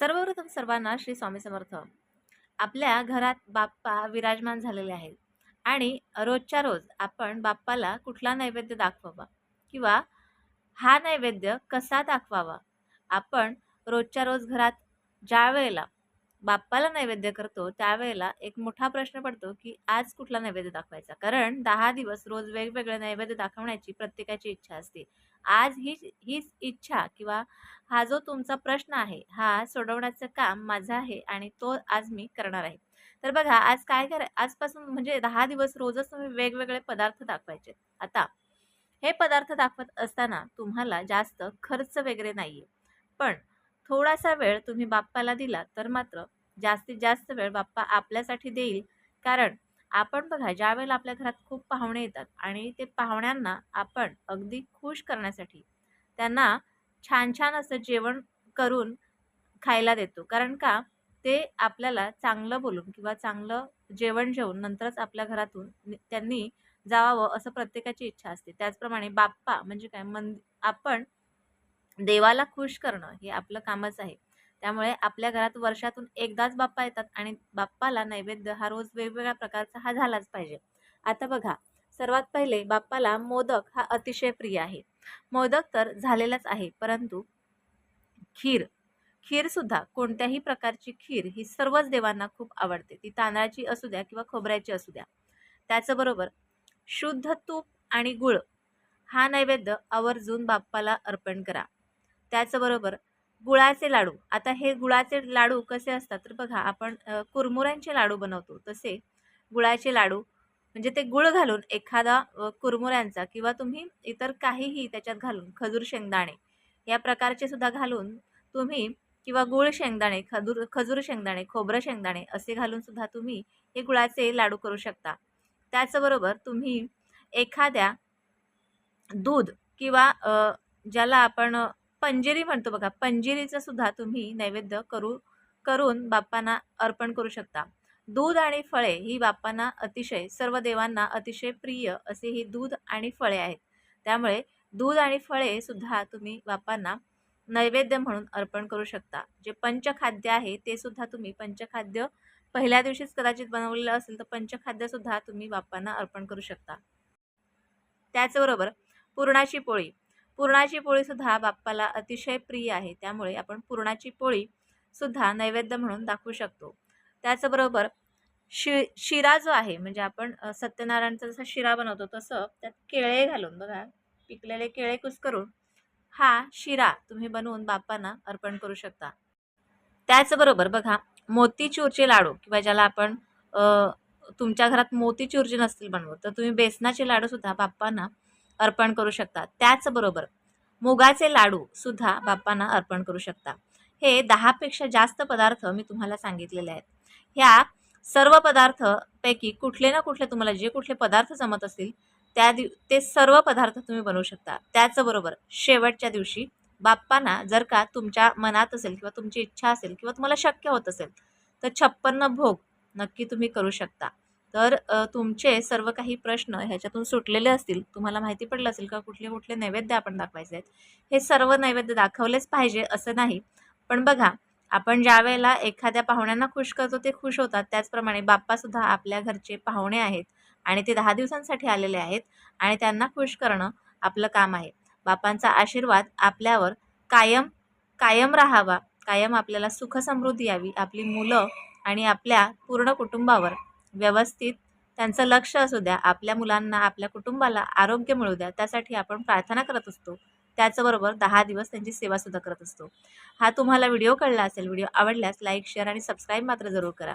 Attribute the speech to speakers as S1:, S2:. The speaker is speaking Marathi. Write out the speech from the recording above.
S1: सर्वप्रथम सर्वांना श्री स्वामी समर्थ. आपल्या घरात बाप्पा विराजमान झालेले आहेत आणि रोजच्या रोज आपण बाप्पाला कुठला नैवेद्य दाखवावा किंवा हा नैवेद्य कसा दाखवावा? आपण रोजच्या रोज घरात ज्या वेळेला बाप्पाला नैवेद्य करतो त्यावेळेला एक मोठा प्रश्न पडतो की आज कुठला नैवेद्य दाखवायचा? कारण दहा दिवस रोज वेगवेगळे नैवेद्य दाखवण्याची प्रत्येकाची इच्छा असते. आज ही हीच इच्छा किंवा हा जो तुमचा प्रश्न आहे हा सोडवण्याचं काम माझं आहे आणि तो आज मी करणार आहे. तर बघा आज काय करा आजपासून म्हणजे दहा दिवस रोजच तुम्ही वेगवेगळे पदार्थ दाखवायचे. आता हे पदार्थ दाखवत असताना तुम्हाला जास्त खर्च वगैरे नाही आहे पण थोडासा वेळ तुम्ही बाप्पाला दिला तर मात्र जास्तीत जास्त वेळ बाप्पा आपल्यासाठी देईल. कारण आपण बघा ज्यावेळेला आपल्या घरात खूप पाहुणे येतात आणि ते पाहुण्यांना आपण अगदी खुश करण्यासाठी त्यांना छान छान असं जेवण करून खायला देतो. कारण का? ते आपल्याला चांगलं बोलून किंवा चांगलं जेवण जेवून नंतरच आपल्या घरातून त्यांनी जावावं असं प्रत्येकाची इच्छा असते. त्याचप्रमाणे बाप्पा म्हणजे काय? मन आपण देवाला खुश करणं हे आपलं कामच आहे. त्यामुळे आपल्या घरात वर्षातून एकदाच बाप्पा येतात आणि बाप्पाला नैवेद्य हा रोज वेगवेगळ्या प्रकारचा हा झालाच पाहिजे. आता बघा सर्वात पहिले बाप्पाला मोदक हा अतिशय प्रिय आहे. मोदक तर झालेलाच आहे परंतु खीर खीरसुद्धा कोणत्याही प्रकारची खीर ही सर्वच देवांना खूप आवडते. ती तांदळाची असू द्या किंवा खोबऱ्याची असू द्या. त्याचबरोबर शुद्ध तूप आणि गुळ हा नैवेद्य आवर्जून बाप्पाला अर्पण करा. त्याचबरोबर गुळाचे लाडू. आता हे गुळाचे लाडू कसे असतात? तर बघा आपण कुरमुऱ्यांचे लाडू बनवतो. तसे गुळाचे लाडू म्हणजे ते गुळ घालून एखादा कुरमुऱ्यांचा किंवा तुम्ही इतर काहीही त्याच्यात घालून खजूर शेंगदाणे या प्रकारचे सुद्धा घालून तुम्ही किंवा गुळ शेंगदाणे खजूर खजूर शेंगदाणे खोबरं शेंगदाणे असे घालून सुद्धा तुम्ही हे गुळाचे लाडू करू शकता. त्याचबरोबर तुम्ही एखाद्या दूध किंवा ज्याला आपण पंजिरी म्हणतो बघा पंजिरीचं सुद्धा तुम्ही नैवेद्य करू करून बाप्पांना अर्पण करू शकता. दूध आणि फळे ही बाप्पांना अतिशय सर्व देवांना अतिशय प्रिय असे ही दूध आणि फळे आहेत. त्यामुळे दूध आणि फळे सुद्धा तुम्ही बाप्पांना नैवेद्य म्हणून अर्पण करू शकता. जे पंचखाद्य आहे ते सुद्धा तुम्ही पंचखाद्य पहिल्या दिवशीच कदाचित बनवलेलं असेल तर पंचखाद्य सुद्धा तुम्ही बाप्पांना अर्पण करू शकता. त्याचबरोबर पुरणाची पोळी. पुरणाची पोळीसुद्धा बाप्पाला अतिशय प्रिय आहे. त्यामुळे आपण पुरणाची पोळीसुद्धा नैवेद्य म्हणून दाखवू शकतो. त्याचबरोबर शि शिरा जो आहे म्हणजे आपण सत्यनारायणचा जसा शिरा बनवतो तसं त्यात केळे घालून बघा. पिकलेले केळे कुस्करून हा शिरा तुम्ही बनवून बाप्पांना अर्पण करू शकता. त्याचबरोबर बघा मोतीचूरचे लाडू किंवा ज्याला आपण तुमच्या घरात मोतीचूरचे नसतील बनवत तर तुम्ही बेसनाचे लाडूसुद्धा बाप्पांना अर्पण करू शकता. त्याचबरोबर मुगाचे लाडू सुद्धा बाप्पांना अर्पण करू शकता. हे दहापेक्षा जास्त पदार्थ मी तुम्हाला सांगितलेले आहेत. ह्या सर्व पदार्थपैकी कुठले ना कुठले तुम्हाला जे कुठले पदार्थ जमत असतील त्या दिव ते सर्व पदार्थ तुम्ही बनवू शकता. त्याचबरोबर शेवटच्या दिवशी बाप्पांना जर का तुमच्या मनात असेल किंवा तुमची इच्छा असेल किंवा तुम्हाला शक्य होत असेल तर छप्पन्न भोग नक्की तुम्ही करू शकता. तर तुमचे सर्व काही प्रश्न ह्याच्यातून सुटलेले असतील तुम्हाला माहिती पडलं असेल का कुठले कुठले नैवेद्य आपण दाखवायचे आहेत हे सर्व नैवेद्य दाखवलेच पाहिजे असं नाही. पण बघा आपण ज्या वेळेला एखाद्या पाहुण्यांना खुश करतो ते खुश होतात. त्याचप्रमाणे बाप्पासुद्धा आपल्या घरचे पाहुणे आहेत आणि ते दहा दिवसांसाठी आलेले आहेत आणि त्यांना खुश करणं आपलं काम आहे. बापांचा आशीर्वाद आपल्यावर कायम कायम राहावा. कायम आपल्याला सुख समृद्धी यावी. आपली मुलं आणि आपल्या पूर्ण कुटुंबावर व्यवस्थित त्यांचं लक्ष असू द्या आपल्या मुलांना आपल्या कुटुंबाला आरोग्य मिळू द्या त्यासाठी आपण प्रार्थना करत असतो. त्याचबरोबर दहा दिवस त्यांची सेवासुद्धा करत असतो. हा तुम्हाला व्हिडिओ कळला असेल व्हिडिओ आवडल्यास लाईक शेअर आणि सबस्क्राईब मात्र जरूर करा.